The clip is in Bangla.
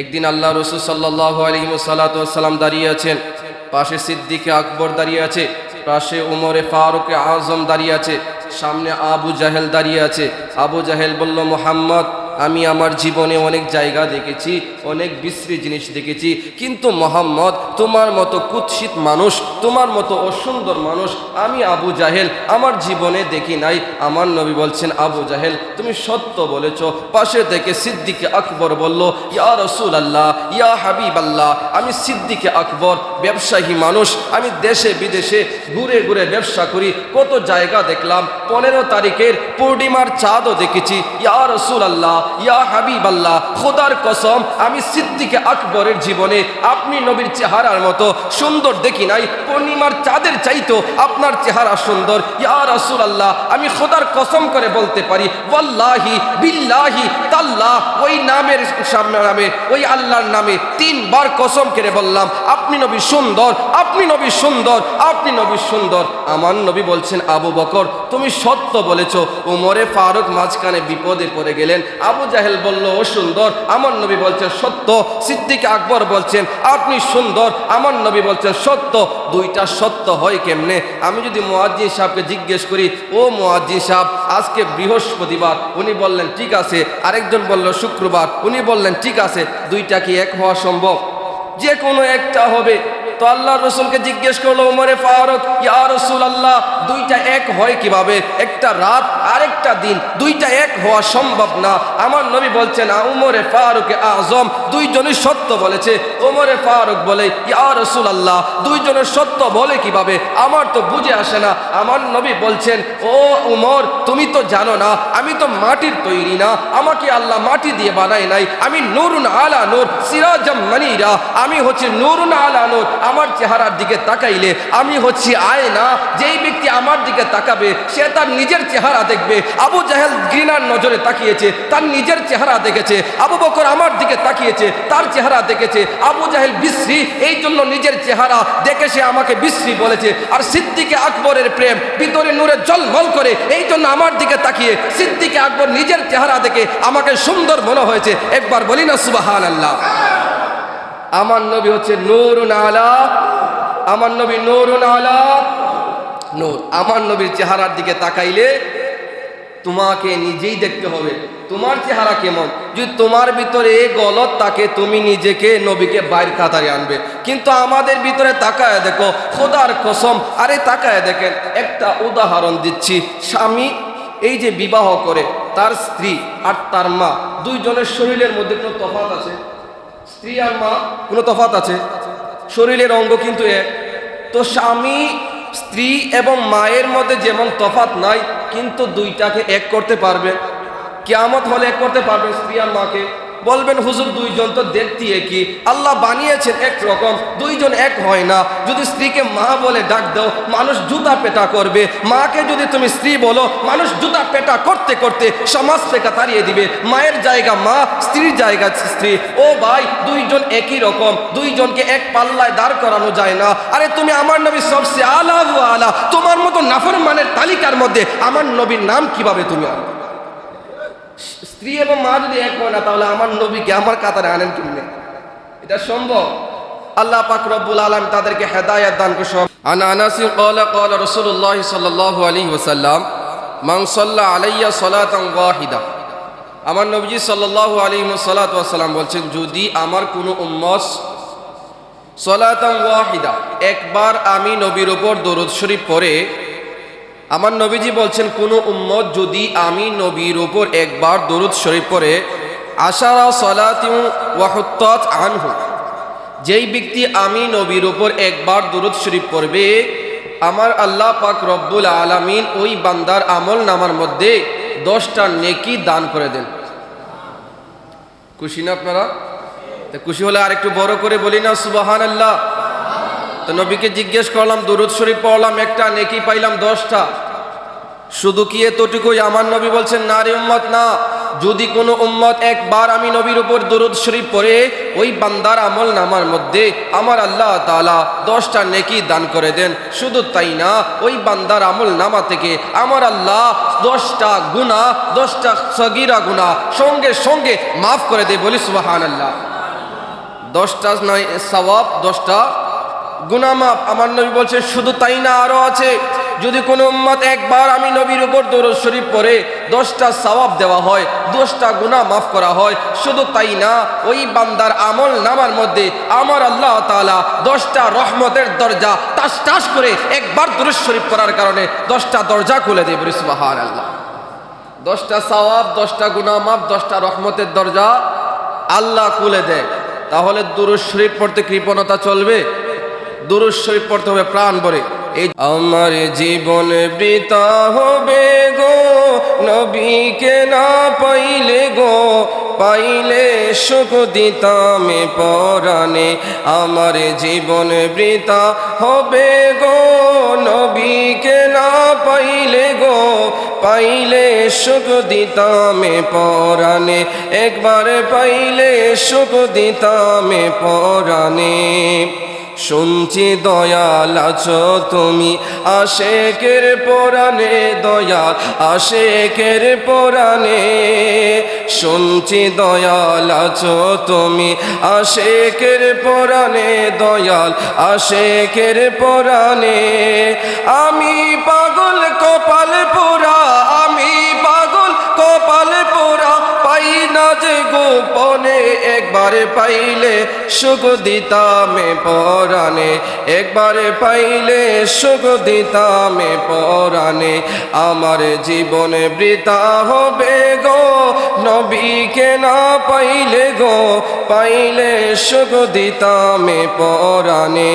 একদিন আল্লাহ রসুল সাল্লাহ আলহিমসাল্লাম দাঁড়িয়ে আছেন। পাশে সিদ্দিকে আকবর দাঁড়িয়ে আছে, পাশে উমরে ফারুকে আজম দাঁড়িয়ে আছে, সামনে আবু জাহেল দাঁড়িয়ে আছে। আবু জাহেল বলল, মোহাম্মদ আমি আমার জীবনে অনেক জায়গা দেখেছি, অনেক বিশ্রী জিনিস দেখেছি, কিন্তু মোহাম্মদ, তোমার মতো কুৎসিত মানুষ, তোমার মতো অসুন্দর মানুষ, আমি আবু জাহেল, আমার জীবনে দেখি নাই। আমার নবী বলছেন, আবু জাহেল, তুমি সত্য বলেছ। পাশে থেকে সিদ্দিকে আকবর বলল, ইয়া রসুল আল্লাহ ইয়া হাবিব আল্লাহ আমি সিদ্দিকে আকবর, ব্যবসায়ী মানুষ, আমি দেশে বিদেশে ঘুরে ঘুরে ব্যবসা করি, কত জায়গা দেখলাম, পনেরো তারিখের পূর্ণিমার চাঁদও দেখেছি। ইয়া রসুল আল্লাহ ইয়া হাবিব খোদার কসম, আমি সিদ্দিকে আকবরের জীবনে আপনি নবীর চেহারার মতো সুন্দর দেখি নাই, পূর্ণিমার চাঁদের চাইতো আপনার চেহারা সুন্দর। ইয়া রসুল আল্লাহ আমি খোদার কসম করে বলতে পারি, ওয়াল্লাহি বিল্লাহি তাল্লাহ, ওই নামের নামে, ওই আল্লাহর নামে তিনবার কসম করে বললাম, আপনি নবী সুন্দর, আপনি নবী সুন্দর, আপনি নবী সুন্দর। আমার নবী বলছেন, আবু বকর, তুমি সত্য বলেছ, উমরে ফারুক মাঝখানে বিপদে পড়ে গেলেন, আবু জাহেল বলল, ও সুন্দর, আমার নবী বলছেন সত্য, সিদ্দিক আকবর বলছেন আপনি সুন্দর, আমার নবী বলছেন সত্য, দুইটা সত্য হয় কেমনে? আমি যদি মোয়াজ্জিন সাহেবকে জিজ্ঞেস করি, ও মোয়াজ্জিন সাহেব, আজকে বৃহস্পতিবার? উনি বললেন, ঠিক আছে। আরেকজন বলল, শুক্রবার। উনি বললেন, ঠিক আছে, দুইটা কি এক হওয়া সম্ভব? যে কোনো একটা হবে। তো আল্লাহ রসুলকে জিজ্ঞেস করল, ওমরে ফারুক, ইয়া রসুল আল্লাহ দুইটা এক হয় কীভাবে? একটা রাত আরেকটা দিন দুইটা এক হওয়া সম্ভব না। আমার নবী বলছেন উমরে ফারুক আজম। দুইজনই সত্য বলেছে। ওমরে ফারুক বলে, ইয়া রসুল আল্লাহ দুইজনের সত্য বলে কীভাবে? আমার তো বুঝে আসে না। আমার নবী বলছেন, ও উমর, তুমি তো জানো না, আমি তো মাটির তৈরি না। আমাকে আল্লাহ মাটি দিয়ে বানায় নাই। আমি নুরুন আলা নূর, সিরাজাম মানিরা। আমি হচ্ছে নুরুন আলা নূর, আমার চেহারার দিকে তাকাইলে। আমি হচ্ছি আয়না, যেই ব্যক্তি আমার দিকে তাকাবে, সে তার নিজের চেহারা দেখবে। আবু জাহেল ঘৃণার নজরে তাকিয়েছে, তার নিজের চেহারা দেখেছে, আবু বকর আমার দিকে তাকিয়েছে, তার চেহারা দেখেছে। আবু জাহেল বিশ্রী, এই জন্য নিজের চেহারা দেখে সে আমাকে বিশ্রী বলেছে। আর সিদ্দিকে আকবরের প্রেম ভিতরে নূরে জলমল করে, এই জন্য আমার দিকে তাকিয়ে সিদ্দিকে আকবর নিজের চেহারা দেখে আমাকে সুন্দর মনে হয়েছে। একবার বলি না সুবাহান আল্লাহ আমার নবী হচ্ছে নূরুন আলা। আমার নবী নূরুন আলা। নূর, আমার নবীর চেহারার দিকে তাকাইলে তোমাকে নিজেই দেখতে হবে। তোমার চেহারা কেমন? যদি তোমার ভিতরে এ গলত তাকে তুমি নিজেকে নবীকে বাইর কাতারে আনবে। কিন্তু আমাদের ভিতরে তাকায় দেখো, খোদার কসম, আরে তাকায় দেখেন, একটা উদাহরণ দিচ্ছি। স্বামী এই যে বিবাহ করে, তার স্ত্রী আর তার মা, দুইজনের শরীরের মধ্যে কোনো তফাৎ আছে? স্ত্রী আর মা, কোনো তফাত আছে? শরীরের অঙ্গ কিন্তু এক। তো স্বামী স্ত্রী এবং মায়ের মধ্যে যেমন তফাত নাই, কিন্তু দুইটাকে এক করতে পারবে। কেয়ামত হলে এক করতে পারবে স্ত্রী আর মাকে। বলবেন, হুজুর, দুইজন তো দেখতে একই। আল্লাহ বানিয়েছেন এক রকম, দুইজন এক হয় না। যদি স্ত্রীকে মা বলে ডাক দাও, মানুষ জুতা পেটা করবে। মাকে যদি তুমি স্ত্রী বলো, মানুষ জুতা পেটা করতে করতে সমাজ থেকে তাড়িয়ে দিবে। মায়ের জায়গা মা, স্ত্রীর জায়গা স্ত্রী। ও ভাই, দুইজন একই রকম। দুইজনকে এক পাল্লায় দাঁড় করানো যায় না। আরে, তুমি আমার নবী সবচেয়ে আলা আলা। তোমার মতো নাফরমানের তালিকার মধ্যে আমার নবীর নাম কীভাবে তুমি আনবে? স্ত্রী এবং মা যদি এক হয় না তাহলে আমার নবীকে আমার কাতারে আনেন কেমনে এটা সম্ভব আল্লাহ পাক রব্বুল আলম তাদেরকে হেদায়াত দান করে সব আন আনাসি قال قال رسول الله صلى الله عليه وسلم من صلى علي صلاه واحده আমার নবীজি সাল্লাল্লাহু আলাইহি ওয়াসাল্লাম বলছেন যদি আমার কোনো উম্মত সলাতাম ওয়াহিদা একবার আমি নবীর উপর দরুদ শরীফ পড়ে আমার নবীজি বলছেন, কোনো উম্মত যদি আমি নবীর ওপর একবার দরুদ শরীফ পড়ে, আশারা সলাতিউ ওয়াহুত্তাত আনহু, যেই ব্যক্তি আমি নবীর ওপর একবার দরুদ শরীফ পড়বে, আমার আল্লাহ পাক রব্বুল আলামিন ওই বান্দার আমল নামার মধ্যে দশটা নেকি দান করে দেন। খুশি না আপনারা? তা খুশি হলে আর একটু বড় করে বলি না সুবাহান আল্লাহ তো নবীকে জিজ্ঞেস করলাম, দুরুদ শরীফ পড়লাম একটা, নেকি পাইলাম দশটা। শুধু কি এতটুকুই? আমার নবী বলছেন না রে উম্মত না। যদি কোনো উম্মত একবার আমি নবীর উপর দুরুদ শরীফ পড়ে, ওই বান্দার আমল নামার মধ্যে আমার আল্লাহ তাআলা দশটা নেকি দান করে দেন। শুধু তাই না, ওই বান্দার আমল নামা থেকে আমার আল্লাহ দশটা গুণা দশটা সগিরা গুণা সঙ্গে সঙ্গে মাফ করে দেয় বলি সুবাহান আল্লাহ দশটা নয়, সওয়াব দশটা গুনামাপ, আমার নবী বলছে, শুধু তাই না আরও আছে। যদি কোনো উম্মত একবার আমি নবীর উপর দরুদ শরীফ পড়ে দশটা সওয়াব দেওয়া হয়, দশটা গুনাহ মাফ করা হয়, শুধু তাই না, ওই বান্দার আমল নামার মধ্যে আমার আল্লাহ তাআলা দশটা রহমতের দরজা টাস টাস করে একবার দরুদ শরীফ করার কারণে দশটা দরজা খুলে দেবে সুবহান আল্লাহ দশটা সওয়াব, দশটা গুনাহ মাফ, দশটা রহমতের দরজা আল্লাহ খুলে দেয়। তাহলে দুরুদ শরীফ পড়তে কৃপণতা চলবে? দুরুদ শরীফ পড়তে হবে, প্রাণ ভরে। এই আমার জীবন বৃতা হবে গো, নবীকে না পাইলে গো, পাইলে সুখ দিতামে পরাণে। আমার জীবন বৃতা হবে গো, নবীকে না পাইলে গো, পাইলে সুখ দিতামে পরাণে। একবার পাইলে সুখ দিতামে পরাণে। শুনছি দয়াল আছো তুমি। আশেকের পরাণে দয়াল, আশেকের পরাণে। শুনছি দয়াল আছো তুমি। আশেকের পরাণে দয়াল, আশেকের পরাণে। আমি পাগল গোপনে একবারে পাইলে সুখ দিতামে পরাণে। একবারে পাইলে সুখ দিতামে পরাণে। আমার জীবনে বৃতা হবে গো, নবীকে না পাইলে গো, পাইলে সুখ দিতামে পরাণে।